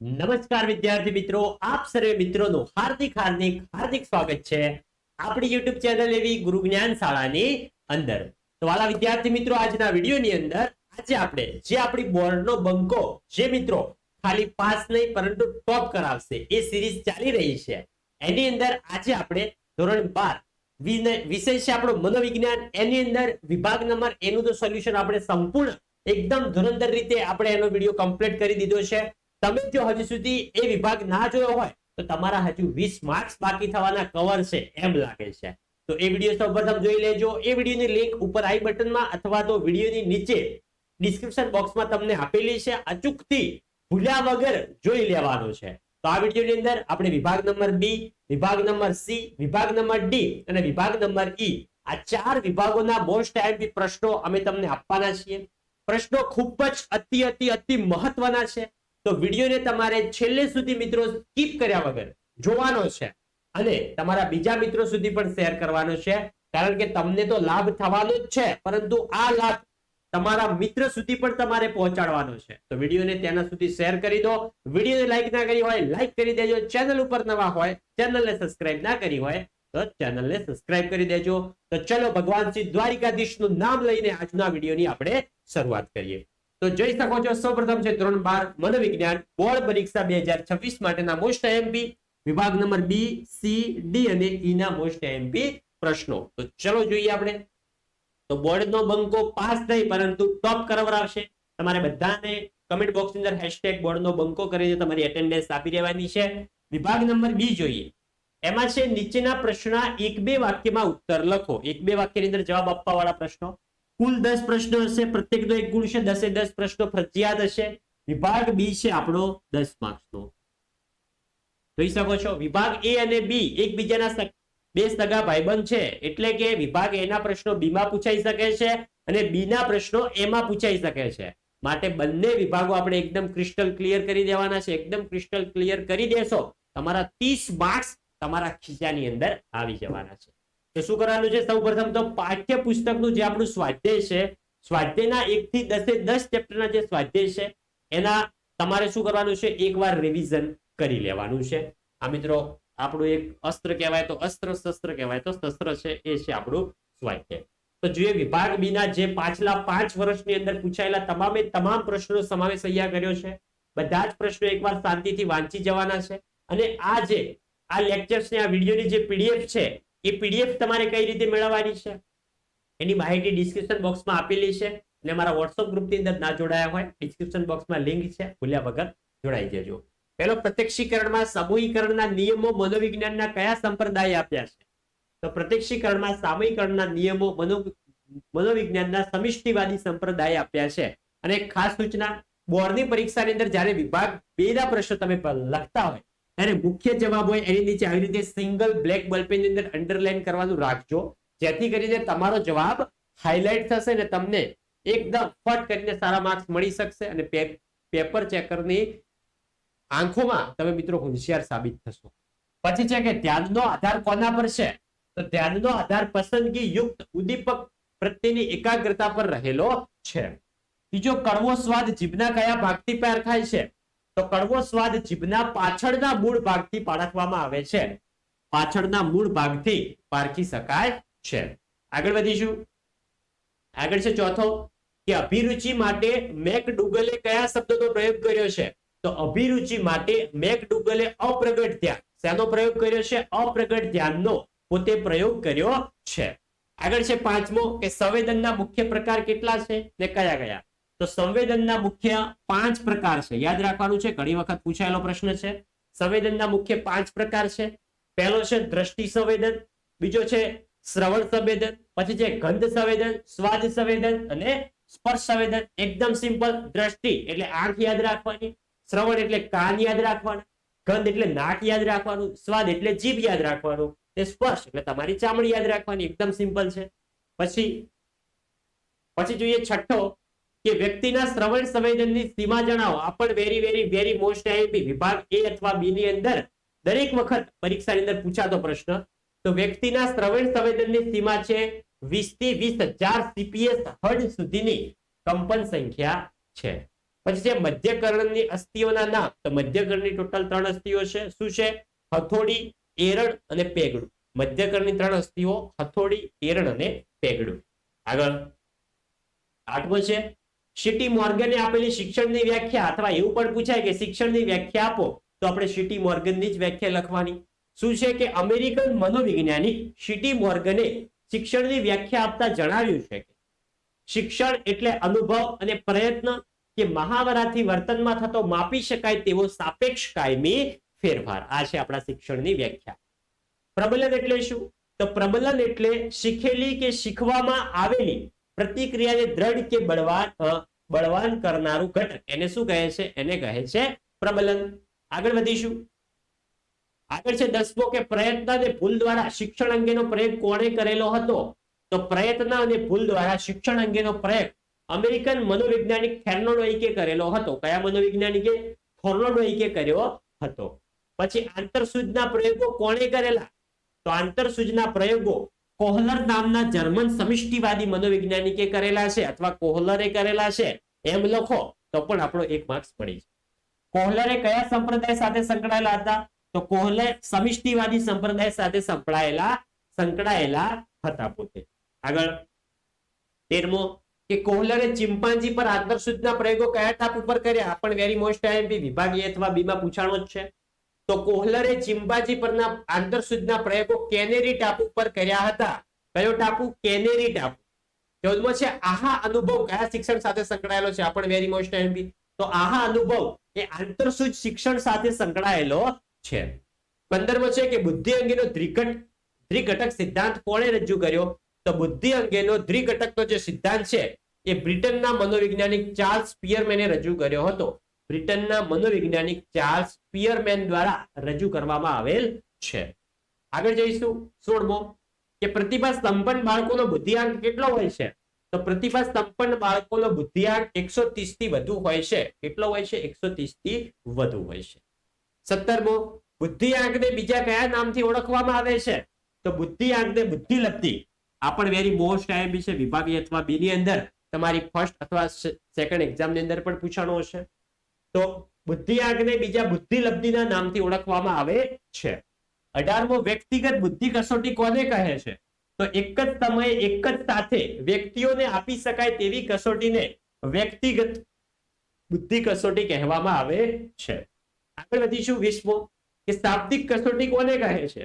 નમસ્કાર વિદ્યાર્થી મિત્રો, આપ સર્વે મિત્રોનું હાર્દિક હાર્દિક હાર્દિક સ્વાગત છે આપણી યુટ્યુબ ચેનલ એવી ગુરુ જ્ઞાન શાળાની અંદર. તો વાલા વિદ્યાર્થી મિત્રો, આજના વિડીયોની અંદર આજે આપણે જે આપણી બોર્ડનો બંકો જે મિત્રો ખાલી પાસ નહીં, પરંતુ ટોપ કરાવશે, એ સિરીઝ ચાલી રહી છે. એની અંદર આજે આપણે ધોરણ બાર વિષય છે આપણો મનોવિજ્ઞાન, એની અંદર વિભાગ નંબર એનું તો સોલ્યુશન આપણે સંપૂર્ણ એકદમ ધુરંધર રીતે આપણે એનો વીડિયો કમ્પ્લીટ કરી દીધો છે. તમે જો હજુ સુધી એ વિભાગ ના જોયો હોય, તો તમારા હજુ વીસ માર્ક્સ બાકી થવાના કવર છે એમ લાગે છે. તો એ વીડિયો સૌપ્રથમ જોઈ લેજો. એ વિડીયોની લિંક ઉપર આઈ બટનમાં અથવા તો વિડીયોની નીચે ડિસ્ક્રિપ્શન બોક્સમાં તમને આપેલી છે. અચૂકથી ભૂલ્યા વગર જોઈ લેવાનો છે. તો આ વિડીયોની અંદર આપણે વિભાગ નંબર બી વિભાગ નંબર સી વિભાગ નંબર ડી અને વિભાગ નંબર ઈ આ ચાર વિભાગોના મોસ્ટ આઈએમપી પ્રશ્નો અમે તમને આપવાના છીએ. પ્રશ્નો ખૂબ જ અતિ અતિ અતિ મહત્વના છે. તો વિડીયોને તમારે છેલ્લે સુધી મિત્રો સ્કીપ કર્યા વગર જોવાનો છે અને તમારા બીજા મિત્રો સુધી પણ શેર કરવાનો છે. કારણ કે તમને તો લાભ થવાનો જ છે, પરંતુ આ લાભ તમારા મિત્ર સુધી પણ તમારે પહોંચાડવાનો છે. તો વિડીયોને તેના સુધી શેર કરી દો. વિડીયોને લાઈક ના કરી હોય લાઈક કરી દેજો. ચેનલ ઉપર નવા હોય, ચેનલને સબસ્ક્રાઇબ ના કરી હોય, તો ચેનલને સબસ્ક્રાઇબ કરી દેજો. તો ચલો ભગવાન શ્રી દ્વારિકાધીશનું નામ લઈને આજના વિડીયોની આપણે શરૂઆત કરીએ. તો જોઈ શકો છો, સૌપ્રથમ છે ધોરણ બાર, મનોવિજ્ઞાન, બોર્ડ પરીક્ષા બે હજાર છવ્વીસ માટેના મોસ્ટ એમપી વિભાગ નંબર બી સી ડી અને ઈ ના મોસ્ટ એમપી પ્રશ્નો. તો ચલો જોઈએ આપણે. તો બોર્ડનો બંકો પાસ નહીં પરંતુ ટોપ કરાવરાવશે તમારે બધાને કમેન્ટ બોક્સની અંદર હેશટેગ બોર્ડનો બંકો કરીને તમારી એટેન્ડન્સ આપી દેવાની છે. વિભાગ નંબર બી જોઈએ. એમાં છે, નીચેના પ્રશ્નના એક બે વાક્યમાં ઉત્તર લખો. એક બે વાક્યની અંદર જવાબ આપવા વાળા પ્રશ્નો. કુલ દસ પ્રશ્નો હશે, પ્રત્યેકનો એક ગુણ છે, દસે દસ પ્રશ્નો ફરજિયાત હશે. વિભાગ બી છે આપણો દસ માર્ક્સનો જોઈ શકો છો, વિભાગ એ અને બી એકબીજાના બે સગા ભાઈબંધ છે, એટલે કે વિભાગ એના પ્રશ્નો બીમાં પૂછાઈ શકે છે અને બીના પ્રશ્નો એમાં પૂછાઈ શકે છે. માટે બંને વિભાગો આપણે એકદમ ક્રિસ્ટલ ક્લિયર કરી દેવાના છે. એકદમ ક્રિસ્ટલ ક્લિયર કરી દેશો, તમારા ત્રીસ માર્ક્સ તમારા ખીચાની અંદર આવી જવાના છે. તો શું કરવાનું છે? સૌ પ્રથમ તો પાઠ્ય પુસ્તકનું જે આપણું સ્વાધ્યાય છે, સ્વાધ્યાયના એક થી દસે દસ ચેપ્ટરના જે સ્વાધ્યાય છે, એના તમારે શું કરવાનું છે? એકવાર રિવિઝન કરી લેવાનું છે. આ મિત્રો, આપણું એક અસ્ત્ર કહેવાય તો અસ્ત્ર, શસ્ત્ર કહેવાય તો શસ્ત્ર છે, એ છે આપણું સ્વાધ્યાય. તો જોઈએ, વિભાગ બીના જે પાછલા પાંચ વર્ષની અંદર પૂછાયેલા તમામે તમામ પ્રશ્નો સમાવેશ અહીંયા કર્યો છે. બધા જ પ્રશ્નો એકવાર શાંતિથી વાંચી જવાના છે. અને આ જે, આ લેક્ચર્સ ને, આ વિડીયોની જે પીડીએફ છે એ પીડીએફ તમારે કઈ રીતે મેળવવાની છે? એની માહિતી ડિસ્ક્રિપ્શન બોક્સમાં આપેલી છે અને મારા વોટ્સઅપ ગ્રુપની અંદર ના જોડાયા હોય ડિસ્ક્રિપ્શન બોક્સમાં લિંક છે, ભૂલ્યા વગર જોડાઈ જજો. પેલો પ્રત્યક્ષીકરણમાં સમૂહીકરણના નિયમો મનોવિજ્ઞાનના કયા સંપ્રદાય આપ્યા છે? તો પ્રત્યક્ષીકરણમાં સામૂહિકરણના નિયમો મનો મનોવિજ્ઞાનના સમિષ્ટિવાદી સંપ્રદાય આપ્યા છે. અને ખાસ સૂચના, બોર્ડની પરીક્ષાની અંદર જ્યારે વિભાગ બે ના પ્રશ્નો તમે લખતા હોય ત્યારે મુખ્ય જવાબ હોય એની નીચે આવી રીતે સિંગલ બ્લેક બલ્બની અંદર અંડરલાઈન કરવાનું રાખજો. જેથી કરીને તમારો જવાબ હાઇલાઇટ થશે અને તમને એકદમ ફટ કરીને સારા માર્ક્સ મળી શકશે અને પેપર ચેકરની આંખોમાં તમે મિત્રો હોશિયાર સાબિત થશો. પછી છે કે ધ્યાનનો આધાર કોના પર છે? તો ધ્યાનનો આધાર પસંદગી યુક્ત ઉદ્દીપક પ્રત્યેની એકાગ્રતા પર રહેલો છે. બીજો કડવો સ્વાદ જીભના કયા ભાગથી પાર થાય છે? તો કડવો સ્વાદ જીભના પાછળના મૂળ ભાગથી પારખવામાં આવે છે. પાછળના મૂળ ભાગથી પારખી શકાય છે. આગળ વધીશું. આગળ છે ચોથો, કે અભિરુચિ માટે મેક ડુગલે કયા શબ્દનો પ્રયોગ કર્યો છે? તો અભિરુચિ માટે મેક ડુગલે અપ્રગટ ધ્યાન. શેનો પ્રયોગ કર્યો છે? અપ્રગટ ધ્યાનનો પોતે પ્રયોગ કર્યો છે. આગળ છે પાંચમો, કે સંવેદનના મુખ્ય પ્રકાર કેટલા છે ને કયા કયા? તો સંવેદનના મુખ્ય પાંચ પ્રકાર છે. યાદ રાખવાનું છે, ઘણી વખત પૂછાયેલો પ્રશ્ન છે. સંવેદનના મુખ્ય પાંચ પ્રકાર છે. પહેલો છે દ્રષ્ટિ સંવેદન, બીજો છે શ્રવણ સંવેદન, પછી છે ગંધ સંવેદન, સ્વાદ સંવેદન અને સ્પર્શ સંવેદન. એકદમ સિમ્પલ, દ્રષ્ટિ એટલે આંખ યાદ રાખવાની, શ્રવણ એટલે કાન યાદ રાખવાનું, ગંધ એટલે નાક યાદ રાખવાનું, સ્વાદ એટલે જીભ યાદ રાખવાનું, તે સ્પર્શ એટલે તમારી ચામડી યાદ રાખવાની. એકદમ સિમ્પલ છે. પછી પછી જોઈએ છઠ્ઠો કે વ્યક્તિના શ્રવણ સંવેદનની સીમા જણાવો. આ very very very most IMP વિભાગ એ અથવા બી ની અંદર દરેક વખત પરીક્ષાની અંદર પૂછાતો પ્રશ્ન. તો વ્યક્તિના શ્રવણ સંવેદનની સીમા છે વીસથી વીસ હજાર સીપીએસ હર્ડ સુધીની કંપન સંખ્યા છે. પછી છે મધ્યકર્ણની અસ્થિઓના નામ. તો મધ્યકર્ણની ટોટલ ત્રણ અસ્થિઓ છે. શું છે? હથોડી, એરણ અને પેગડું. મધ્યકર્ણની ત્રણ અસ્થિઓ હથોડી, એરણ અને પેગડું. આગળ. આઠમો છે સીટી મોર્ગને આપેલી શિક્ષણની વ્યાખ્યા અથવા એવું પણ પૂછાય કે શિક્ષણની વ્યાખ્યા આપો, તો આપણે સિટી મોર્ગનની જ વ્યાખ્યા લખવાની. શું છે કે અમેરિકન મનોવૈજ્ઞાનિક સિટી મોર્ગને શિક્ષણની વ્યાખ્યા આપતા જણાવ્યું છે કે શિક્ષણ એટલે અનુભવ અને પ્રયત્ન કે મહાવરાથી વર્તનમાં થતો માપી શકાય તેવો સાપેક્ષ કાયમી ફેરફાર. આ છે આપણા શિક્ષણની વ્યાખ્યા. પ્રબલન એટલે શું? તો પ્રબલન એટલે શીખેલી કે શીખવામાં આવેલી પ્રતિક્રિયાને દ્રઢ કે બળવાન બળવાન કરનારું ઘટક. એને શું કહે છે? એને કહે છે પ્રબલન. આગળ વધીશું. આગળ છે દસમો કે પ્રયત્ન અને ભૂલ દ્વારા શિક્ષણ અંગેનો પ્રયોગ કોણે કરેલો હતો? તો પ્રયત્ન અને ભૂલ દ્વારા શિક્ષણ અંગેનો પ્રયોગ અમેરિકન મનોવૈજ્ઞાનિક થેર્નોડોઇકે કરેલો હતો. કયા મનોવૈજ્ઞાનિકે? થોર્નોડોઇકે કર્યો હતો. પછી આંતરસૂચના પ્રયોગો કોણે કરેલા? તો આંતરસૂચના પ્રયોગો કોહલર નામના જર્મન સમિષ્ટિવાદી મનોવૈજ્ઞાનિકે કરેલા છે અથવા કોહલરે કરેલા છે એમ લખો તો પણ આપણો એક માર્ક્સ પડી છે કોહલરે કયા સંપ્રદાય સાથે સંકળાયેલા હતા? તો કોહલર સમિષ્ટિવાદી સંપ્રદાય સાથે સંકળાયેલા સંકળાયેલા હતા પોતે. આગળ. તેરમો, કે કોહલરે ચિંપાંજી પર આંતરસૂચના પ્રયોગો કયા ટાપ ઉપર કર્યા? પણ વેરી મોસ્ટ આઈએમપી વિભાગીય અથવા બીમાં પૂછાણો જ છે. તો કોહલરે ચિંબાજી પરના આંતરસૂચના પ્રયોગો કેનેરી ટાપુ પર કર્યા હતા. કયો ટાપુ? કેનેરી ટાપુ. ચૌદમો છે, આહા અનુભવ કયા શિક્ષણ સાથે સંકળાયેલો છે? આ વેરી મોસ્ટ આઈએમપી તો આહા અનુભવ એ આંતરસૂચ શિક્ષણ સાથે સંકળાયેલો છે. પંદરમો છે કે બુદ્ધિ અંગેનો દ્વિઘટ, દ્વિઘટક સિદ્ધાંત કોણે રજૂ કર્યો? તો બુદ્ધિ અંગેનો દ્વિઘટકનો જે સિદ્ધાંત છે, એ બ્રિટનના મનોવૈજ્ઞાનિક ચાર્લ્સ પિયરમેને રજૂ કર્યો હતો. બ્રિટનના મનોવૈજ્ઞાનિક ચાર્લ્સ પિયરમેન દ્વારા રજૂ કરવામાં આવેલ છે. આગળ જઈશું. સોળમો, કે પ્રતિભા સંપન્ન બાળકોનો બુદ્ધિઆંક કેટલો હોય છે? તો પ્રતિભા સંપન્ન બાળકોનો બુદ્ધિઆંક એકસો થી વધુ હોય છે. કેટલો હોય છે? એકસો થી વધુ હોય છે. સત્તરમો, બુદ્ધિઆંકને બીજા કયા નામથી ઓળખવામાં આવે છે? તો બુદ્ધિઆંકને બુદ્ધિલબ્ધિ. આ પણ વેરી મોસ્ટ આઈએમપી છે વિભાગીય અથવા બી ની અંદર તમારી ફર્સ્ટ અથવા સેકન્ડ એક્ઝામની અંદર પણ પૂછાણો હશે. તો બુદ્ધિઆંકને બીજા બુદ્ધિલબ્ધિના નામથી ઓળખવામાં આવે છે. અઢારમો વ્યક્તિગત બુદ્ધિ કસોટી કોને કહે છે? તો એક જ સમયે એક જ સાથે વ્યક્તિઓને આપી શકાય તેવી કસોટીને વ્યક્તિગત બુદ્ધિ કસોટી કહેવામાં આવે છે. આગળ વધીશું વીસમો કે શાબ્દિક કસોટી કોને કહે છે?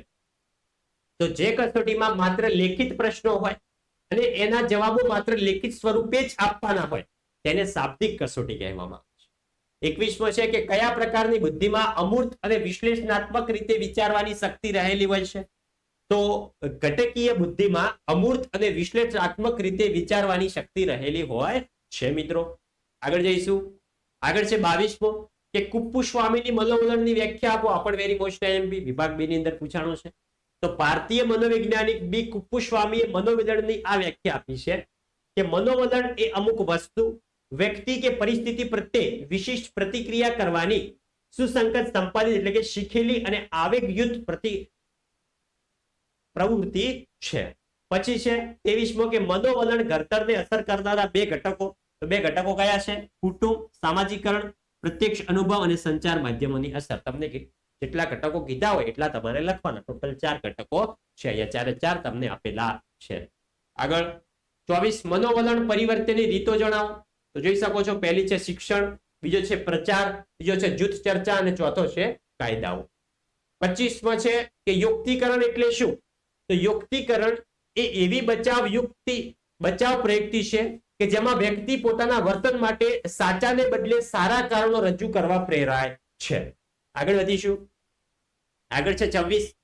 તો જે કસોટીમાં માત્ર લેખિત પ્રશ્નો હોય અને એના જવાબો માત્ર લેખિત સ્વરૂપે જ આપવાના હોય, તેને શાબ્દિક કસોટી કહેવામાં આવે. એકવીસમો છે કે કયા પ્રકારની બુદ્ધિમાં અમૂર્ત અને વિશ્લેષણાત્મક રીતે વિચારવાની શક્તિ રહેલી હોય છે? તો ઘટકીય બુદ્ધિમાં અમૂર્ત અને વિશ્લેષણાત્મક રીતે વિચારવાની શક્તિ રહેલી હોય છે, મિત્રો. આગળ જઈશું. આગળ છે બાવીસમો કે કુપ્પુ સ્વામીની મનોવલણની વ્યાખ્યા આપો. આપણ વેરી મોસ્ટ એમપી વિભાગ બી ની અંદર પૂછાણું છે. તો ભારતીય મનોવૈજ્ઞાનિક બી કુપ્પુ સ્વામીએ મનોવલણની આ વ્યાખ્યા આપી છે કે મનોવલણ એ અમુક વસ્તુ વ્યક્તિ કે પરિસ્થિતિ પ્રત્યે વિશિષ્ટ પ્રતિક્રિયા કરવાની સુસંગત સંપાદિત એટલે કે શીખેલી અને આવેગયુક્ત પ્રતિ, પ્રવૃત્તિ છે. પછી છે ત્રેવીસમો કે મનોવલણ ઘડતરને અસર કરનારા બે ઘટકો. તો બે ઘટકો કયા છે? કુટુંબ, સામાજિકરણ, પ્રત્યક્ષ અનુભવ અને સંચાર માધ્યમોની અસર. તમને જેટલા ઘટકો કીધા હોય એટલા તમારે લખવાના. ટોટલ ચાર ઘટકો છે. અહીંયા ચારે ચાર તમને આપેલા છે. આગળ, ચોવીસ, મનોવલણ પરિવર્તનની રીતો જણાવો. તો જોઈ શકો છો, પહેલી છે શિક્ષણ, બીજો છે પ્રચાર બીજો છે જૂથ ચર્ચા અને ચોથો છે કાયદાઓ. પચીસમાં છે કે યુક્તિકરણ એટલે શું? તો યુક્તિકરણ એ એવી બચાવ યુક્તિ, બચાવ પ્રયુક્તિ છે કે જેમાં વ્યક્તિ પોતાના વર્તન માટે સાચાને બદલે સારા કારણો રજૂ કરવા પ્રેરાય છે. આગળ વધીશું. આગળ છે છવ્વીસ.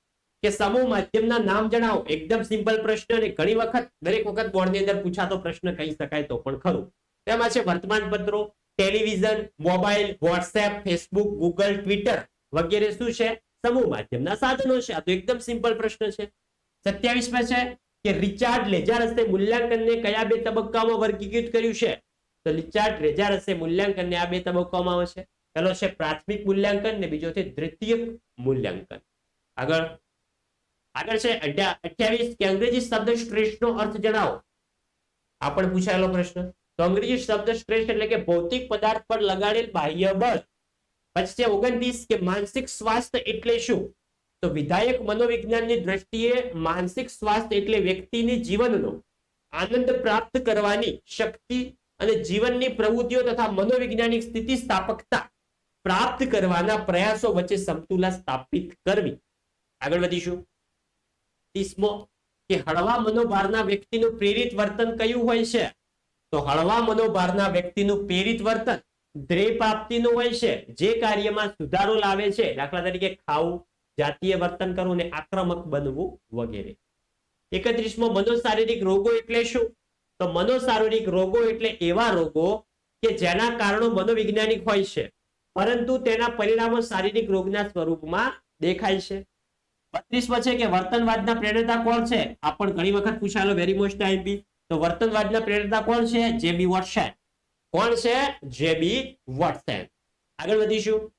કે સમૂહ માધ્યમના નામ જણાવો. એકદમ સિમ્પલ પ્રશ્ન અને ઘણી વખત, દરેક વખત બોર્ડની અંદર પૂછાતો પ્રશ્ન કહી શકાય તો પણ ખરું. તેમાં છે? વર્તમાન પત્રો television, mobile, WhatsApp, Facebook, Google, Twitter વગેરે શું છે? સમૂહ માધ્યમના સાધનો છે. આ તો એકદમ સિમ્પલ પ્રશ્ન છે. સત્યાવીસમાં છે કે રિચાર્ડ લેજારસે મૂલ્યાંકનને કયા બે તબક્કામાં વર્ગીકૃત કર્યું છે? તો રિચાર્ડ લેજારસે મૂલ્યાંકનને આ બે તબક્કામાં આવે છે. પહેલો છે પ્રાથમિક મૂલ્યાંકન ને બીજો છે દ્વિતીયક મૂલ્યાંકન. આગળ. આગળ છે અઠ્યાવીસ કે અંગ્રેજી શબ્દ શ્રેષ્ઠનો અર્થ જણાવો. આ પણ પૂછાયેલો પ્રશ્ન. તો અંગ્રેજી શબ્દ સ્ટ્રેસ એટલે કે ભૌતિક પદાર્થ પર લગાડેલ બાહ્ય બળ. પછી છે ઓગણત્રીસ કે માનસિક સ્વાસ્થ્ય એટલે શું? તો વિધાયક મનોવિજ્ઞાનની દ્રષ્ટિએ માનસિક સ્વાસ્થ્ય એટલે વ્યક્તિની જીવનનો આનંદ પ્રાપ્ત કરવાની શક્તિ અને જીવનની પ્રવૃત્તિઓ તથા મનોવૈજ્ઞાનિક સ્થિતિ સ્થાપકતા પ્રાપ્ત કરવાના પ્રયાસો વચ્ચે સમતુલા સ્થાપિત કરવી. આગળ વધીશું. ત્રીસમો કે હળવા મનોભારના વ્યક્તિનું પ્રેરિત વર્તન કયું હોય છે? તો હળવા મનોભારના વ્યક્તિનું પ્રેરિત વર્તન ધ્યેય પ્રાપ્તિનું હોય છે. જે કાર્યમાં સુધારો લાવે છે, દાખલા તરીકે ખાવું, જાતીય વર્તન કરવું અને આક્રમક બનવું વગેરે. એકત્રીસમો, મનોશારીરિક રોગો એટલે શું? તો મનોશારીરિક રોગો એટલે એવા રોગો કે જેના કારણો મનોવૈજ્ઞાનિક હોય છે, પરંતુ તેના પરિણામો શારીરિક રોગના સ્વરૂપમાં દેખાય છે. બત્રીસમાં છે કે વર્તનવાદના પ્રેરણા કોણ છે? આ પણ ઘણી વખત પૂછાયેલો વેરી મોસ્ટ આઈપી તો વર્તનવાદના પ્રેરતા કોણ છે? J B Watson. કોણ છે? J B Watson. આગળ વધીશું.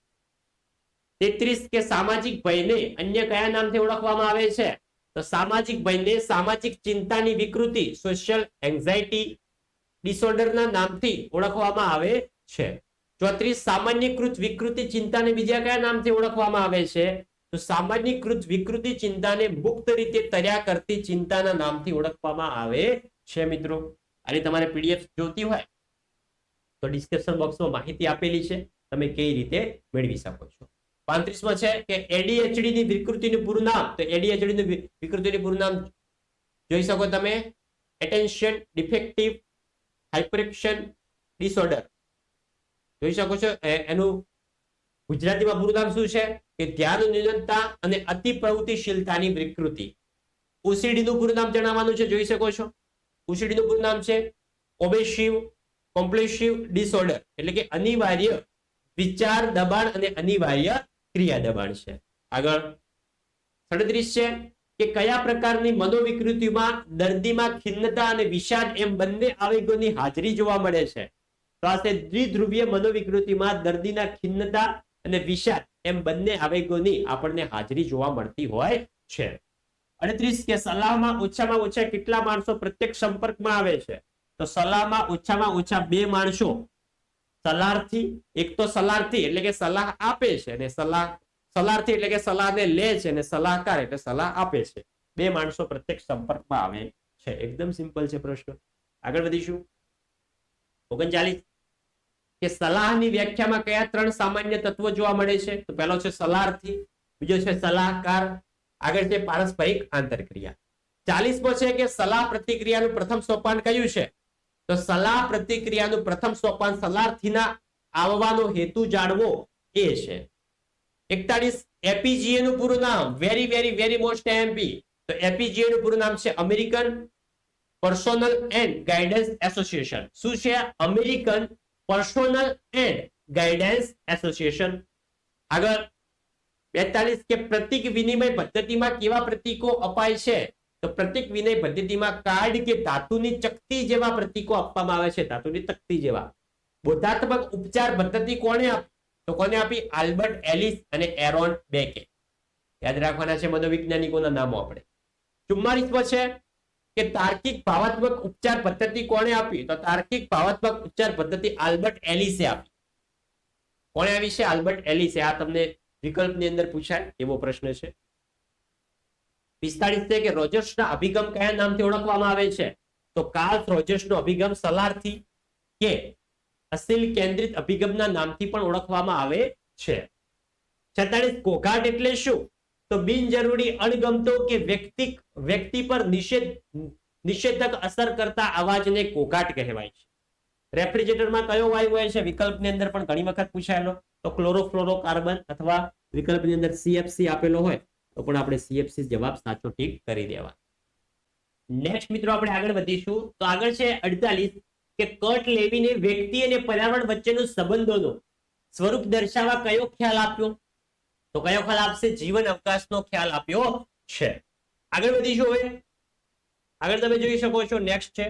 તેત્રીસ કે સામાજિક ભયને અન્ય કયા નામથી ઓળખવામાં આવે છે? તો સામાજિક ભયને સામાજિક ચિંતાની વિકૃતિ સોશિયલ એન્ઝાયટી ડિસઓર્ડરના નામથી ઓળખવામાં આવે છે. ચોત્રીસ, સામાન્યકૃત વિકૃતિ ચિંતાને બીજા કયા નામથી ઓળખવામાં આવે છે? તો સામાન્યકૃત વિકૃતિ ચિંતાને મુક્ત રીતે તર્યા કરતી ચિંતાના નામથી ઓળખવામાં આવે છે મિત્રો? આની તમારે પીડીએફ જોતી હોય તો ડિસ્ક્રિપ્શન બોક્સમાં માહિતી આપેલી છે. તમે કઈ રીતે મેળવી શકો છો? પાંત્રીસમાં છે કે એડીએચડી ની વિકૃતિનું પૂરું નામ. તો એડીએચડી ની વિકૃતિનું પૂરું નામ જોઈ શકો તમે. એટેન્શન ડિફેક્ટિવ હાઇપરેક્શન ડિસઓર્ડર જોઈ શકો છો? એનું ગુજરાતીમાં પૂરું નામ શું છે? કે ધ્યાન નિયંત્રણતા અને અતિ પ્રવૃત્તિશીલતાની વિકૃતિ ઓસીડીનું પૂરું નામ જણાવવાનું છે. જોઈ શકો છો? OCD પૂરું નામ છે ઓબેસિવ કોમ્પ્લેસિવ ડિસઓર્ડર. એટલે કે અનિવાર્ય વિચાર દબાણ અને અનિવાર્ય ક્રિયા દબાણ છે. આગળ સડત્રીસ છે કે કયા પ્રકારની મનોવિકૃતિમાં દર્દીમાં ખિન્નતા અને વિષાદ એમ બંને આવેગોની હાજરી જોવા મળે છે. તો આ છે દ્વિધ્રુવીય મનોવિકૃતિમાં દર્દીના ખિન્નતા અને વિષાદ એમ બંને આવેગોની આપણને હાજરી જોવા મળતી હોય છે. અડત્રીસ કે સલાહમાં ઓછામાં ઓછા કેટલા માણસો પ્રત્યક્ષ સંપર્કમાં આવે છે? તો સલાહમાં ઓછામાં ઓછા બે માણસો. સલાહથી, એક તો સલાહથી એટલે કે સલાહ આપે છે અને સલાહ, સલાહથી એટલે કે સલાહને લે છે અને સલાહકાર એટલે સલાહ આપે છે. બે માણસો પ્રત્યક્ષ સંપર્કમાં આવે છે. એકદમ સિમ્પલ છે પ્રશ્ન. આગળ વધીશું. ઓગણચાલીસ. કે સલાહની વ્યાખ્યામાં કયા ત્રણ સામાન્ય તત્વો જોવા મળે છે? તો પહેલો છે સલાહથી, બીજો છે સલાહકાર આગળ છે પારસ્પરિક આંતરક્રિયા. ચાલીસમો છે કે સલાહ પ્રતિક્રિયાનું પ્રથમ સોપાન કયું છે? તો સલાહ પ્રતિક્રિયાનું પ્રથમ સોપાન સલાહથીના આવવાનો હેતુ જાણવો એ છે. એકતાલીસ એપીજીએ નું પૂરું નામ. Very very very most MP તો એપીજીએ નું પૂરું નામ છે American personnel and guidance association શું છે? American personnel and guidance association આગળ બેતાલીસ કે પ્રતિક વિનિમય પદ્ધતિમાં કેવા પ્રતીકો અપાય છે? તો પ્રતિક વિનય પદ્ધતિમાં કાર્ડ કે ધાતુની ચકતી જેવા પ્રતીકો આપવામાં આવે છે. ધાતુની તકતી જેવા. બોધાત્મક ઉપચાર પદ્ધતિ આપી, તો કોને આપી? આલ્બર્ટ એલિસ અને એરોન બેકે. યાદ રાખવાના છે મનોવૈજ્ઞાનિકોના નામો આપણે. ચુમ્માલીસમો છે કે તાર્કિક ભાવાત્મક ઉપચાર પદ્ધતિ કોણે આપી? તો તાર્કિક ભાવાત્મક ઉપચાર પદ્ધતિ આલ્બર્ટ એલિસે આપી. કોણે આવી છે? આલ્બર્ટ એલિસે. આ તમને વિકલ્પની અંદર પૂછાય, એવો પ્રશ્ન છે. પિસ્તાળીસ છે કે રોજર્સના અભિગમ કયા નામથી ઓળખવામાં આવે છે? તો કાર્લ રોજર્સનો અભિગમ સલાહથી કે અસિલ કેન્દ્રિત અભિગમના નામથી પણ ઓળખવામાં આવે છે. છેતાળીસ ઘોઘાટ એટલે શું? તો બિનજરૂરી, અણગમતો કે વ્યક્તિ વ્યક્તિ પર નિષેધ, નિષેધક અસર કરતા અવાજને ઘોઘાટ કહેવાય છે. રેફ્રિજરેટરમાં કયો વાયુ હોય છે? વિકલ્પની અંદર પણ ઘણી વખત પૂછાયેલો. તો ક્લોરોફ્લોરોકાર્બન અથવા વિકલ્પની અંદર સીએફસી આપેલો હોય, તો પણ આપણે સીએફસી જવાબ સાચો ટીક કરી દેવા નેક્સ્ટ મિત્રો આપણે આગળ વધીશું. તો આગળ છે અડતાલીસ કે કટ લેવીને વ્યક્તિ અને પર્યાવરણ વચ્ચેનો સંબંધોનો સ્વરૂપ દર્શાવવા કયો ખ્યાલ આપ્યો? તો કયો ખ્યાલ આપશે? જીવન અવકાશનો ખ્યાલ આપ્યો છે. આગળ વધીશું હવે. આગળ તમે જોઈ શકો છો નેક્સ્ટ છે.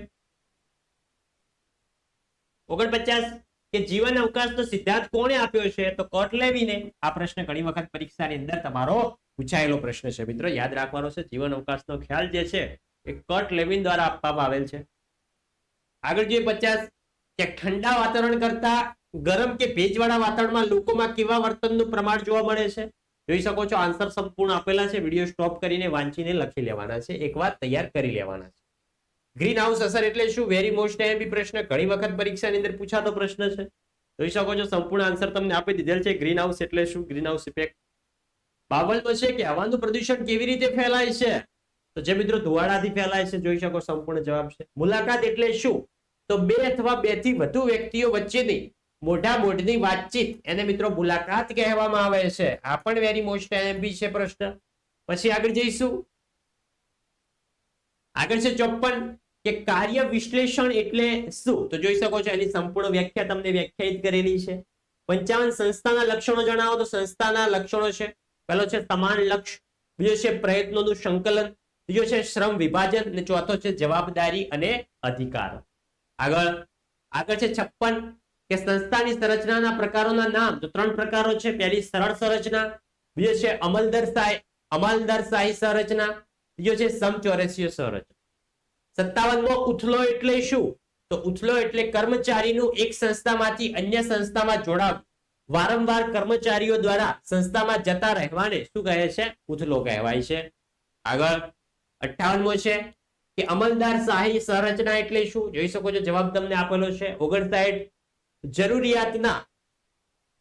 ઓગણપચાસ કે જીવન અવકાશનો સિદ્ધાંત કોણે આપ્યો છે? તો કટ લેવીને આ પ્રશ્ન ઘણી વખત પરીક્ષાની અંદર તમારો પૂછાયેલો પ્રશ્ન છે. મિત્રો, યાદ રાખવાનો છે, જીવન અવકાશનો ખ્યાલ જે છે, એ કટ લેવિન દ્વારા આપવામાં આવેલ છે. આગળ જોઈએ પચાસ, કે ઠંડા વાતાવરણ કરતા ગરમ કે ભેજવાળા વાતાવરણમાં લોકોમાં કેવા વર્તનનું પ્રમાણ જોવા મળે છે? જોઈ શકો છો, આન્સર સંપૂર્ણ આપેલા છે. વીડિયો સ્ટોપ કરીને વાંચીને લખી લેવાના છે. એક વાર તૈયાર કરી લેવાના છે. ગ્રીન હાઉસ અસર એટલે શું? વેરી મોસ્ટ એમબી પ્રશ્ન. ઘણી વખત પરીક્ષાની અંદર પૂછાતો પ્રશ્ન છે. જોઈ શકો છો, સંપૂર્ણ આન્સર તમને આપી દીધેલ છે. ગ્રીન હાઉસ એટલે શું? ગ્રીન હાઉસ ઇફેક્ટ બાબલમાં છે કે હવાનું પ્રદૂષણ કેવી રીતે ફેલાય છે? તો જે મિત્રો ધુવાડાથી ફેલાય છે, જોઈ શકો સંપૂર્ણ જવાબ છે. મુલાકાત એટલે શું? તો બે અથવા બેથી વધુ વ્યક્તિઓ વચ્ચેની મોઢા મોઢની વાતચીત. એને મિત્રો મુલાકાત કહેવામાં આવે છે. આ પણ વેરી મોસ્ટ એમબી છે પ્રશ્ન. પછી આગળ જઈશું. આગળ છે ચોપન કે કાર્ય વિશ્લેષણ એટલે શું? તો જોઈ શકો છો, એની સંપૂર્ણ વ્યાખ્યા તમને વ્યાખ્યાયિત કરેલી છે. પંચાવન સંસ્થાના લક્ષણો જણાવો તો સંસ્થાના લક્ષણો છે. પહેલો છે સમાન લક્ષ, બીજો છે પ્રયત્નોનું સંકલન, ત્રીજો છે શ્રમ વિભાજન અને ચોથો છે જવાબદારી અને અધિકાર. આગળ આગળ છે છપ્પન, કે સંસ્થાની સંરચનાના પ્રકારોના નામ. તો ત્રણ પ્રકારો છે. પહેલી સરળ સંરચના, બીજો છે અમલદરશાહી અમલદરશાહી સંરચના, ત્રીજો છે સમચોરસીય સંરચના. સત્તાવનમો ઉથલો એટલે શું? તો ઉથલો એટલે કર્મચારીનું એક સંસ્થામાંથી અન્ય સંસ્થામાં જોડાવ. વારંવાર કર્મચારીઓ દ્વારા સંસ્થામાં જતા રહેવાને શું કહે છે? ઉથલો કહેવાય છે. આગળ, અઠ્ઠાવનમો છે કે અમલદાર શાહી સંરચના એટલે શું? જોઈ શકો છો, જવાબ તમને આપેલો છે. ઓગણસાઠ, જરૂરિયાતના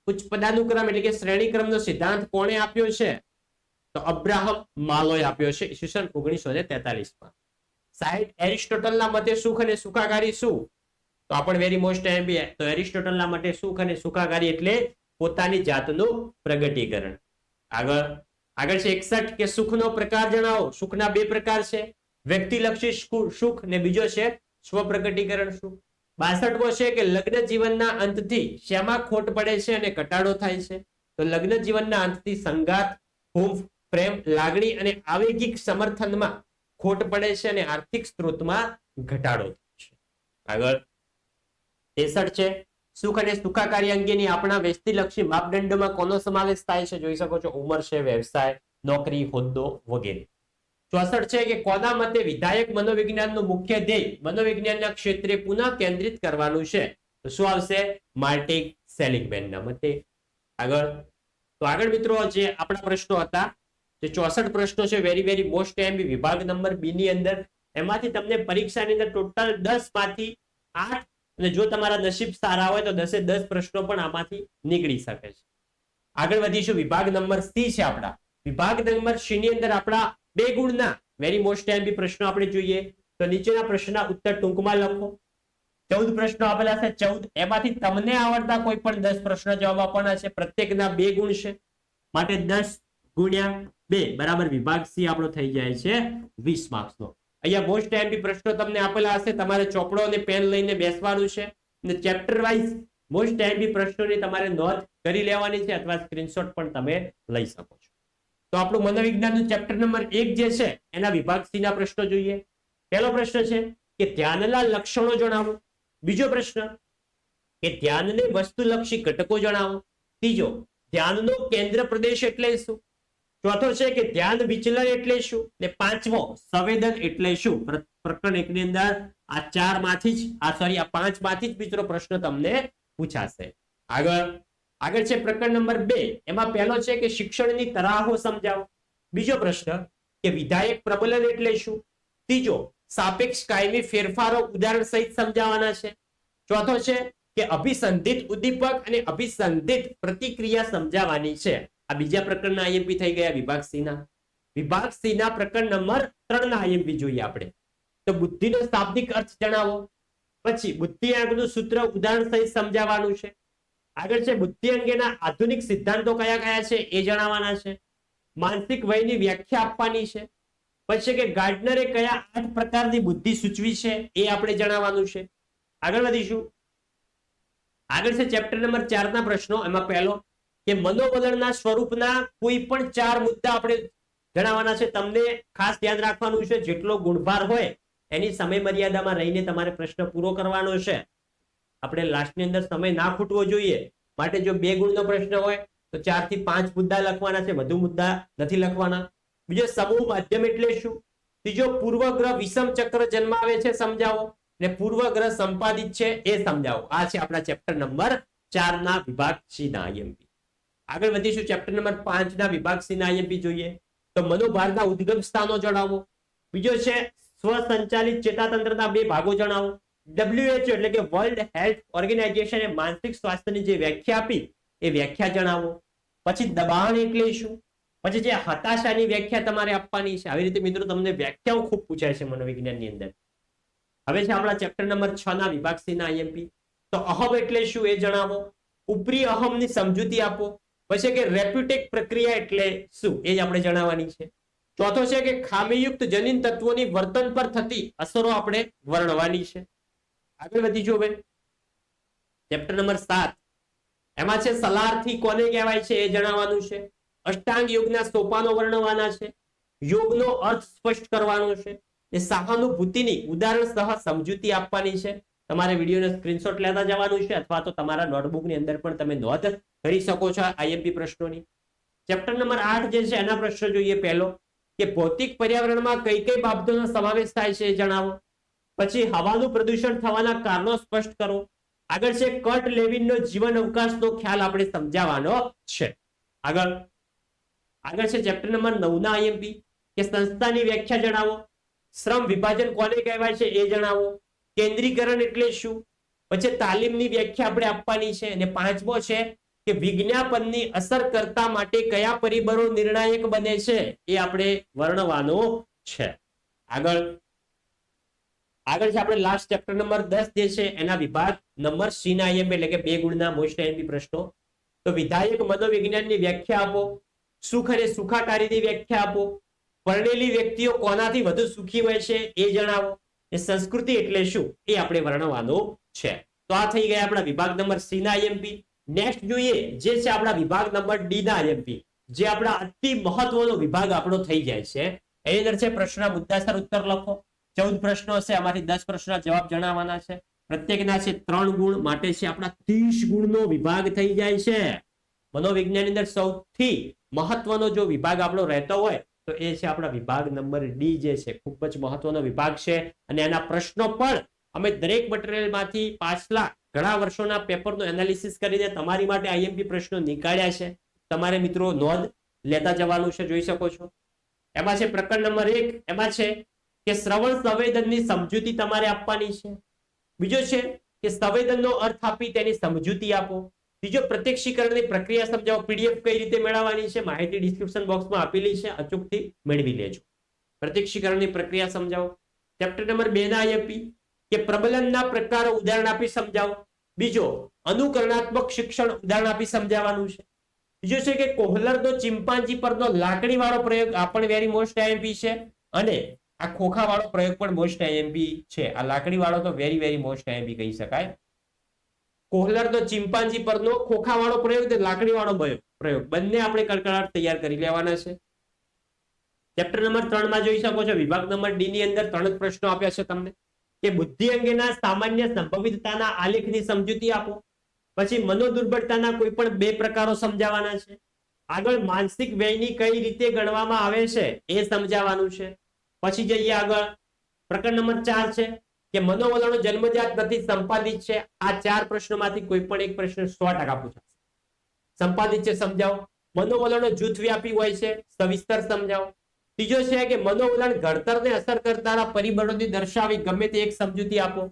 ઉચ્ચ પદાનુક્રમ એટલે કે શ્રેણીક્રમનો સિદ્ધાંત કોણે આપ્યો છે? તો અબ્રાહમ માલોએ આપ્યો છે. ઈસવીસન ઓગણીસો ને તેતાલીસ સાઈઠ એરિસ્ટોટલના મતે સુખ અને સુખાકારી શું? તો આપણ વેરી મોસ્ટ એમબી તો એરિસ્ટોટલના મતે સુખ અને સુખાકારી એટલે પોતાની જાતનું પ્રગટીકરણ. આગળ આગળ છે એકસઠ, કે સુખનો પ્રકાર જણાવો. સુખના બે પ્રકાર છે. વ્યક્તિલક્ષી સુખ ને બીજો છે સ્વપ્રગટીકરણ સુખ. બાસઠમો છે કે લગ્ન જીવનના અંતથી શેમાં ખોટ પડે છે અને ઘટાડો થાય છે. તો લગ્ન જીવનના અંતથી સંગાત હૂંફ, પ્રેમ, લાગણી અને આવેગિક સમર્થનમાં ખોટ પડે છે અને આર્થિક સ્ત્રોતમાં ઘટાડો છે. આગળ, તેસઠ છે, સુખ અને સુખાકારી અંગેની આપણા વ્યક્તિલક્ષી માપદંડોમાં કોનો સમાવેશ થાય છે? જોઈ શકો છો, ઉંમર છે, વ્યવસાય, નોકરી, હોદ્દો વગેરે. ચોસઠ છે કે કોના મતે વિધાયક મનોવિજ્ઞાનનું મુખ્ય ધ્યેય મનોવિજ્ઞાનના ક્ષેત્રે પુનઃ કેન્દ્રિત કરવાનું છે? તો શું આવશે? માર્ટિક સેલિંગમેનના મતે. આગળ, તો આગળ મિત્રો, જે આપણા પ્રશ્નો હતા જે ચોસઠ પ્રશ્નો છે વેરી વેરી મોસ્ટ એમબી વિભાગ નંબર બી ની અંદર. એમાંથી તમને પરીક્ષાની અંદર ટોટલ દસમાંથી આઠ અને જો તમારા નસીબ સારા હોય તો દસે દસ પ્રશ્નો પણ આમાંથી નીકળી શકે છે. આગળ વધીશું, વિભાગ નંબર સી છે આપણા. વિભાગ નંબર સી ની અંદર આપણા બે ગુણના વેરી મોસ્ટ એમબી પ્રશ્નો આપણે જોઈએ. તો નીચેના પ્રશ્નના ઉત્તર ટૂંકમાં લખો. ચૌદ પ્રશ્નો આપેલા છે, ચૌદ. એમાંથી તમને આવડતા કોઈ પણ દસ પ્રશ્નો જવાબ આપવાના છે. પ્રત્યેકના બે ગુણ છે. માટે દસ ગુણ્યા બે, બરાબર? વિભાગ સી આપણો થઈ જાય છે વીસ માર્ક્સનો. અહીંયા મોસ્ટ એમપી પ્રશ્નો તમને આપેલા હશે. તમારે ચોપડો અને પેન લઈને બેસવાનું છે. અને ચેપ્ટર વાઇઝ મોસ્ટ એમપી પ્રશ્નોની તમારે નોંધ કરી લેવાની છે અથવા સ્ક્રીનશોટ પણ તમે લઈ શકો છો. તો આપણું મનોવિજ્ઞાનનું ચેપ્ટર નંબર એક જે છે, એના વિભાગ સી ના પ્રશ્નો જોઈએ. પહેલો પ્રશ્ન છે કે ધ્યાનના લક્ષણો જણાવો. બીજો પ્રશ્ન કે ધ્યાનને વસ્તુલક્ષી ઘટકો જણાવો. ત્રીજો, ધ્યાનનો કેન્દ્ર પ્રદેશ એટલે શું? ચોથો છે કે ધ્યાન વિચલન એટલે શું? ને પાંચમો, સંવેદન એટલે શું? પ્ર- પ્રકરણ એકની અંદર આ ચારમાંથી જ, આ સોરી આ પાંચમાંથી જ મિત્રો પ્રશ્ન તમને પૂછાશે. આગળ આગળ છે પ્રકરણ નંબર બે. એમાં પહેલો છે કે શિક્ષણની તરાહો સમજાવો. બીજો પ્રશ્ન, કે વિધાયક પ્રબલન એટલે શું? ત્રીજો, સાપેક્ષ કાયમી ફેરફારો ઉદાહરણ સહિત સમજાવવાના છે. ચોથો છે કે અભિસંધિત ઉદ્દીપક અને અભિસંધિત પ્રતિક્રિયા સમજાવવાની છે. આ બીજા પ્રકરણના આઈએમપી થઈ ગયા, વિભાગ સિંહના વિભાગ સિંહના પ્રકરણ નંબર ત્રણ ના આઈએમપી જોઈએ આપણે. તો બુદ્ધિનો શાબ્દિક અર્થ જણાવો. પછી બુદ્ધિ આંકનું સૂત્ર ઉદાહરણ સહિત સમજાવવાનું છે. આગળ છે, બુદ્ધિ અંગેના આધુનિક સિદ્ધાંતો કયા કયા છે એ જણાવવાના છે. માનસિક વયની વ્યાખ્યા આપવાની છે. પછી કે ગાર્ડનરે કયા આઠ પ્રકારની બુદ્ધિ સૂચવી છે એ આપણે જણાવવાનું છે. આગળ વધીશું. આગળ છે, ચેપ્ટર નંબર ચાર ના પ્રશ્નો. એમાં પહેલો કે મનોવલણના સ્વરૂપના કોઈ પણ ચાર મુદ્દા આપણે જણાવવાના છે. તમને ખાસ ધ્યાન રાખવાનું છે, જેટલો ગુણભાર હોય, એની સમય મર્યાદામાં રહીને તમારે પ્રશ્ન પૂરો કરવાનો છે. આપણે લાસ્ટની અંદર સમય ના ખૂટવો જોઈએ. માટે જો બે ગુણનો પ્રશ્ન હોય, તો ચારથી પાંચ મુદ્દા લખવાના છે. વધુ મુદ્દા નથી લખવાના. બીજો સમૂહ માધ્યમ એટલે શું? ત્રીજો પૂર્વગ્રહ વિષમ ચક્ર જન્માવે છે, સમજાવો. ને પૂર્વગ્રહ સંપાદિત છે, એ સમજાવો. આ છે આપણા ચેપ્ટર નંબર ચાર ના વિભાગ સી ના આઈએમપી આગળ વધીશું ચેપ્ટર નંબર પાંચ ના વિભાગ સી ના આઈએમપી જોઈએ. તો મનોભારના ઉદ્ગમ સ્થાનો જણાવો. બીજો છે સ્વસંચાલિત ચેતાતંત્રના બે ભાગો જણાવો. WHO એટલે કે વર્લ્ડ હેલ્થ ઓર્ગેનાઇઝેશન માનસિક સ્વાસ્થ્યની જે વ્યાખ્યા આપી, એ વ્યાખ્યા જણાવો. પછી દબાણ એટલે શું? પછી જે હતાશાની વ્યાખ્યા તમારે આપવાની છે. આવી રીતે મિત્રો તમને વ્યાખ્યાઓ ખૂબ પૂછાય છે મનોવિજ્ઞાનની અંદર. હવે છે આપણા ચેપ્ટર નંબર છ ના વિભાગ સી ના આઈએમપી તો અહમ એટલે શું એ જણાવો. ઉપરી અહમની સમજૂતી આપો. પછી કે રેપ્યુટેક પ્રક્રિયા એટલે શું? એ આપણે જણાવવાની છે. ચોથો છે કે ખામીયુક્ત જનીન તત્વોની વર્તન પર થતી અસરો આપણે વર્ણવાની છે. આગળ વધીશું હવે ચેપ્ટર નંબર સાત. એમાં છે સલારથી કોને કહેવાય છે એ જણાવવાનું છે. અષ્ટાંગ યોગના સોપાનો વર્ણવાના છે. યોગનો અર્થ સ્પષ્ટ કરવાનો છે. એ સહાનુભૂતિની ઉદાહરણ સહ સમજૂતી આપવાની છે. તમારે વિડીયોનો સ્ક્રીનશોટ લેતા જવાનું છે અથવા તો તમારા નોટબુકની અંદર પણ તમે નોંધ કરી શકો છો આઈએમપી પ્રશ્નોની. ચેપ્ટર નંબર આઠ જે છે, એના પ્રશ્ન જોઈએ પહેલો, કે ભૌતિક પર્યાવરણમાં કઈ કઈ બાબતોનો સમાવેશ થાય છે જણાવો. પછી હવાનું પ્રદૂષણ થવાના કારણો સ્પષ્ટ કરો. આગળ છે કટ લેવિનનો જીવન અવકાશનો ખ્યાલ આપણે સમજાવવાનો છે. આગળ આગળ છે ચેપ્ટર નંબર નવના આઈએમપી કે સંસ્થાની વ્યાખ્યા જણાવો. શ્રમ વિભાજન કોને કહેવાય છે એ જણાવો. કેન્દ્રીકરણ એટલે શું? પછી તાલીમની વ્યાખ્યા આપણે આપવાની છે. અને પાંચમો છે કે વિજ્ઞાપનની અસર કરતા માટે કયા પરિબળો નિર્ણાયક બને છે એ આપણે વર્ણવાનો છે. આગળ. આગળ છે આપણે લાસ્ટ ચેપ્ટર નંબર દસ જે છે એના વિભાગ નંબર સી IMP એટલે કે બે ગુણના મોસ્ટ આઈએમપી પ્રશ્નો. તો વિધાયક મનોવિજ્ઞાનની વ્યાખ્યા આપો, સુખ અને સુખાકારીની વ્યાખ્યા આપો. પરણેલી વ્યક્તિઓ કોનાથી વધુ સુખી હોય છે એ જણાવો. એ સંસ્કૃતિ એટલે શું એ આપણે વર્ણવાનું છે. તો આ થઈ ગયા આપણા વિભાગ નંબર સી ના આઈએમપી નેક્સ્ટ જોઈએ, જે છે આપણા વિભાગ નંબર ડી ના આઈએમપી જે આપણા અતિ મહત્વનો વિભાગ આપણો થઈ જાય છે. એની અંદર છે પ્રશ્ન મુદ્દાસર ઉત્તર લખો. ચૌદ પ્રશ્નો હશે આમાંથી દસ પ્રશ્નના જવાબ જણાવવાના છે. પ્રત્યેકના છે ત્રણ ગુણ, માટે છે આપણા ત્રીસ ગુણનો વિભાગ થઈ જાય છે. મનોવિજ્ઞાનની અંદર સૌથી મહત્વનો જો વિભાગ આપણો રહેતો હોય, તો એ છે આપણા વિભાગ નંબર ડી જે છે, ખૂબ જ મહત્વનો વિભાગ છે. અને એના પ્રશ્નો પણ અમે દરેક મટીરિયલમાંથી પાછલા ઘણા વર્ષોના પેપરનું એનાલિસિસ કરીને તમારી માટે આઈએમપી પ્રશ્નો નીકાળ્યા છે. તમારે મિત્રો નોંધ લેતા જવાનું છે, જોઈ શકો છો. એમાં છે પ્રકરણ નંબર એક, એમાં છે કે શ્રવણ સંવેદનની સમજૂતી તમારે આપવાની છે. બીજો છે કે સંવેદનનો અર્થ આપી તેની સમજૂતી આપો. ત્રીજો, પ્રત્યક્ષીકરણની પ્રક્રિયા સમજાવો. પીડીએફ કઈ રીતે મેળવવાની છે, માહિતી ડિસ્ક્રિપ્શન બોક્સમાં આપેલી છે, અચૂકથી મેળવી લેજો. પ્રત્યક્ષીકરણની પ્રક્રિયા સમજાવો. ચેપ્ટર નંબર બે ના આઈએમપી કે પ્રબલનના પ્રકારો ઉદાહરણ આપી સમજાવો. બીજો, અનુકરણાત્મક શિક્ષણ ઉદાહરણ આપી સમજાવવાનું છે. બીજો છે કે કોહલરનો ચિમ્પાન્જી પરનો લાકડી વાળો પ્રયોગ આ પણ વેરી મોસ્ટ આઈએમપી છે અને આ ખોખા વાળો પ્રયોગ પણ મોસ્ટ આઈએમપી છે. આ લાકડી વાળો તો વેરી વેરી મોસ્ટ આઈએમપી કહી શકાય. કોહલરનો ચિંપાંજી પરનો ખોખા વાળો પ્રયોગ તે લાકડી વાળો પ્રયોગ. બંને આપણે કડકડાટ તૈયાર કરી લેવાના છે. ચેપ્ટર નંબર ત્રણમાં જોઈ શકો છો. વિભાગ નંબર ડી ની અંદર ત્રણ જ પ્રશ્નો આપ્યા છે તમને. કે બુદ્ધિ અંગેના સામાન્ય સંભવિતતાના આલેખની સમજૂતી આપો. પછી મનોદુર્બળતાના કોઈ પણ બે પ્રકારો સમજાવવાના છે. આગળ માનસિક વ્યયની કઈ રીતે ગણવામાં આવે છે એ સમજાવવાનું છે. પછી જઈએ આગળ. પ્રકરણ નંબર ચાર છે કે મનોવલણો જન્મજાત નથી, સંપાદિત છે. આ ચાર પ્રશ્નોમાંથી કોઈ પણ એક પ્રશ્ન સો ટકા પૂછાશે. સંપાદિત છે, સમજાવો. મનોવલણો જૂથ વ્યાપી હોય છે, સવિસ્તર સમજાવો. ત્રીજો છે કે મનોવલણ ઘડતરને અસર કરતા પરિબળોની દર્શાવી ગમે તે એક સમજૂતી આપો.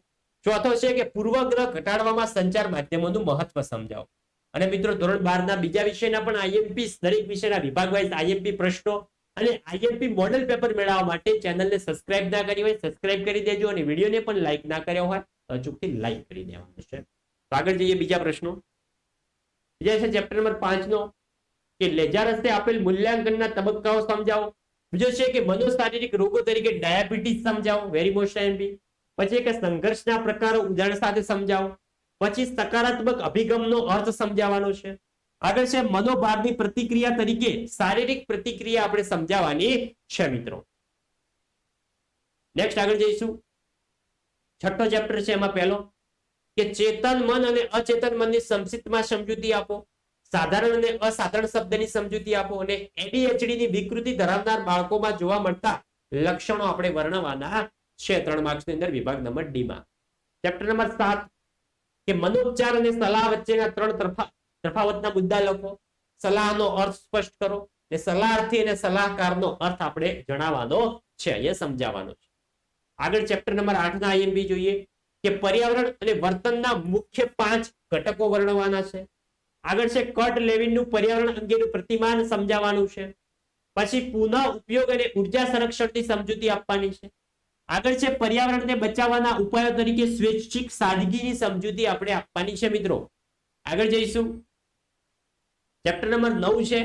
ચોથો છે કે પૂર્વગ્રહ ઘટાડવામાં સંચાર માધ્યમોનું મહત્વ સમજાવો. અને મિત્રો ધોરણ બાર ના બીજા વિષયના પણ આઈએમપી દરેક વિષયના વિભાગ વાઇઝ આઈએમપી પ્રશ્નો અને આઈએમપી મોડેલ પેપર મેળવવા માટે ચેનલને સબસ્ક્રાઇબ ના કરી હોય સબસ્ક્રાઇબ કરી દેજો અને વિડીયોને પણ લાઇક ના કર્યો હોય તો અચૂકથી લાઇક કરી દેવાનું છે. તો આગળ જઈએ બીજા પ્રશ્નો. બીજા છે ચેપ્ટર નંબર પાંચ નો કે લેજારસે આપેલ મૂલ્યાંકનના તબક્કાઓ સમજાવો. બીજો છે કે મનોશારીરિક રોગો તરીકે ડાયાબિટીસ સમજાવો વેરી મોસ્ટ આઈએમપી પછી કે સંઘર્ષના પ્રકારો ઉદાહરણ સાથે સમજાવો. પછી સકારાત્મક અભિગમનો અર્થ સમજાવવાનો છે. આગળ છે મનોભારની પ્રતિક્રિયા તરીકે શારીરિક પ્રતિક્રિયા આપણે સમજાવવાની છે મિત્રો. નેક્સ્ટ આગળ જઈશું. છઠ્ઠો ચેપ્ટર છે એમાં પહેલો. કે ચેતન મન અને અચેતન મનની સંક્ષિપ્તમાં સમજૂતી આપો. સાધારણ અને અસાધારણ શબ્દની સમજૂતી આપો અને એડીએચડી ની વિકૃતિ ધરાવનાર બાળકોમાં જોવા મળતા લક્ષણો આપણે વર્ણવવાના છે ત્રણ માર્ક્સની અંદર વિભાગ નંબર ડી માં. ચેપ્ટર નંબર સાત. કે મનોપચાર અને સલાહ વચ્ચેના ત્રણ તફાવતના મુદ્દા લખો. સલાહનો અર્થ સ્પષ્ટ કરો ને સલાહાર્થી અને સલાહકારનો અર્થ આપણે જણાવવાનો છે, અહીંયા સમજાવવાનો છે. આગળ ચેપ્ટર નંબર આઠ ના આઈએમબી જોઈએ કે પર્યાવરણ અને વર્તનના મુખ્ય પાંચ ઘટકો વર્ણવવાના છે. આગળ છે કટ લેવિનનું પર્યાવરણ અંગેનું પ્રતિમાન સમજાવવાનું છે. પછી પુનઃ ઉપયોગ અને ઊર્જા સંરક્ષણની સમજૂતી આપવાની છે. આગળ છે પર્યાવરણને બચાવવાના ઉપાયો તરીકે સ્વૈચ્છિક સાદગીની સમજૂતી આપણે આપવાની છે મિત્રો. આગળ જઈશું. ચેપ્ટર નંબર નવ છે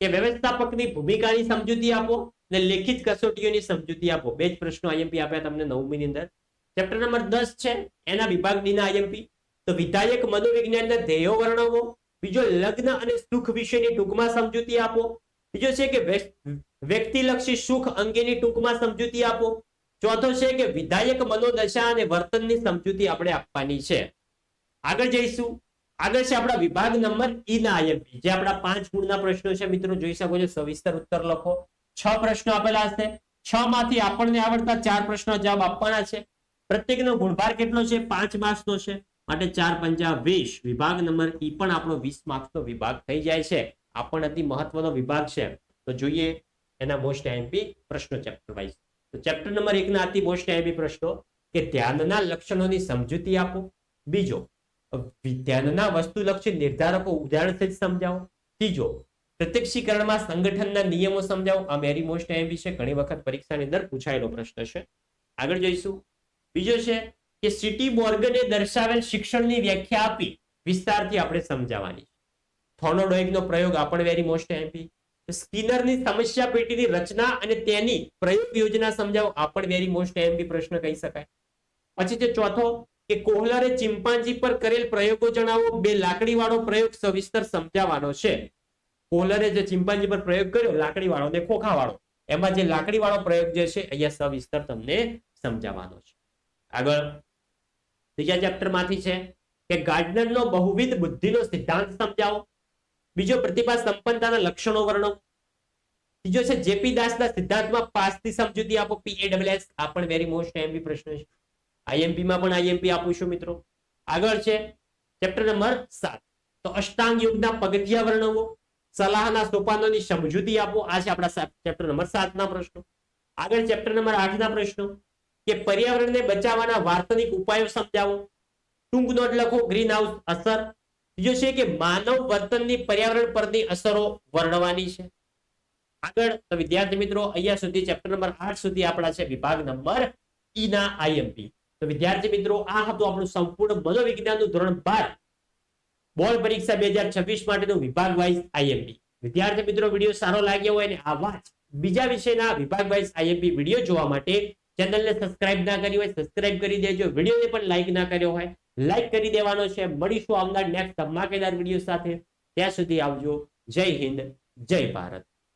કે વ્યવસ્થાપકની ભૂમિકાની સમજૂતી આપો અને લેખિત કસોટીઓની સમજૂતી આપો. બે જ પ્રશ્નો આઈએમપી આપ્યા તમને નવમી અંદર. ચેપ્ટર નંબર દસ છે એના વિભાગ ડી ના આઈએમપી તો વિધાયક મનોવિજ્ઞાનના ધ્યેયો વર્ણવો. બીજો લગ્ન અને સુખ વિશેની ટૂંકમાં સમજૂતી આપો. બીજો છે કે વ્યક- વ્યક્તિલક્ષી સુખ અંગેની ટૂંકમાં સમજૂતી આપો. ચોથો છે કે વિધાયક મનોદશા અને વર્તનની સમજૂતી આપણે આપવાની છે. આગળ જઈશું. આગળ છે આપણા વિભાગ નંબર ઈ આઈએમપી જે આપણા પાંચ ગુણના પ્રશ્નો છે. મિત્રો જોઈ શકો છો, સવિસ્તર ઉત્તર લખો. છ પ્રશ્નો આપેલા હશે. છ માંથી આપણને આવડતા ચાર પ્રશ્નો જવાબ આપવાના છે. પ્રત્યેકનો ગુણભાર કેટલો છે? પાંચ માર્ક્સનો છે. માટે ચાર પંચા વીસ વિભાગ નંબર ઈ પણ આપણો વીસ માર્ક્સનો વિભાગ થઈ જાય છે. આ પણ અતિ મહત્વનો વિભાગ છે. તો જોઈએ એના મોસ્ટ આઈએમપી પ્રશ્નો ચેપ્ટર વાઇઝ તો ચેપ્ટર નંબર એક ના અતિ મોસ્ટ આઈએમપી પ્રશ્નો કે ધ્યાનના લક્ષણોની સમજૂતી આપો. બીજો, ધ્યાનના વસ્તુલક્ષી નિર્ધારકો ઉદાહરણ સહિત સમજાવો. ત્રીજો, પ્રત્યક્ષીકરણમાં સંગઠનના નિયમો સમજાવો. આ મેરી મોસ્ટ આઈએમપી છે. ઘણી વખત પરીક્ષાની અંદર પૂછાયેલો પ્રશ્ન છે. આગળ જોઈશું. બીજો છે કે સિટી મોર્ગને દર્શાવેલ શિક્ષણની વ્યાખ્યા આપી વિસ્તારથી આપણે સમજાવવાની થોનોડોઇકનો પ્રયોગ આપણ વેરી મોસ્ટ હેપી સ્કિનરની સમસ્યા પેટીની રચના અને તેની પ્રયોગ યોજના સમજાવો આપણ વેરી મોસ્ટ એમપી પ્રશ્ન કહી શકાય. પછી છે ચોથો, કે કોહલરે ચિમ્પાન્જી પર કરેલ પ્રયોગો જણાવો, બે લાકડી વાળો પ્રયોગ સવિસ્તર સમજાવવાનો છે. કોહલરે જે ચિમ્પાન્જી પર પ્રયોગ કર્યો લાકડી વાળો ને ખોખા વાળો એમાં જે લાકડી વાળો પ્રયોગ જે છે, અહીંયા સવિસ્તર તમને સમજાવવાનો છે. આગળ ત્રીજા ચેપ્ટરમાંથી છે કે ગાર્ડનરનો બહુવિધ બુદ્ધિનો સિદ્ધાંત સમજાવો. બીજો પ્રતિભા સંપન્નતાના લક્ષણો વર્ણો ત્રીજો છે જેપી દાસના સિદ્ધાંતમાં પાસથી સમજૂતી આપો. પીએડબ્લ્યુએસ આ પણ વેરી મોસ્ટ એમબી પ્રશ્ન છે. આઈએમપી પણ આઈએમપી આપું છું મિત્રો. આગળ છે ચેપ્ટર નંબર સાત. તો અષ્ટાંગ યુગના પગથિયા વર્ણવો. સલાહના સોપાનોની સમજૂતી આપો. આ છે આપણા ચેપ્ટર નંબર સાત ના પ્રશ્નો. આગળ ચેપ્ટર નંબર આઠ ના પ્રશ્નો. કે પર્યાવરણને બચાવવાના વાર્તનિક ઉપાયો સમજાવો? ટૂંક નોટ લખો ગ્રીન હાઉસ અસર. બીજો છે કે માનવ વર્તનની પર્યાવરણ પરની અસરો વર્ણવાની છે. આગળ, તો વિદ્યાર્થી મિત્રો, અહીંયા સુધી ચેપ્ટર નંબર આઠ સુધી આપણા છે વિભાગ નંબર ઈ ના આઈએમપી તો વિદ્યાર્થી મિત્રો, આ હતું આપણું સંપૂર્ણ મનોવિજ્ઞાનનું ધોરણ બાર. બોર્ડ પરીક્ષા બે હજાર છવ્વીસ માટેનું વિભાગ વાઇઝ આઈએમપી વિદ્યાર્થી મિત્રો, વીડિયો સારો લાગ્યો હોય અને આવા જ બીજા વિષયના વિભાગ વાઇઝ આઈએમપી વીડિયો જોવા માટે ચેનલને સબસ્ક્રાઇબ ના કરી હોય સબસ્ક્રાઇબ કરી દેજો. વિડીયોને પણ લાઈક ના કર્યો હોય લાઈક કરી દેવાનો છે. મળીશું આવનાર નેક્સ્ટ ધમાકેદાર વીડિયો સાથે. ત્યાં સુધી આવજો. જય હિન્દ, જય ભારત.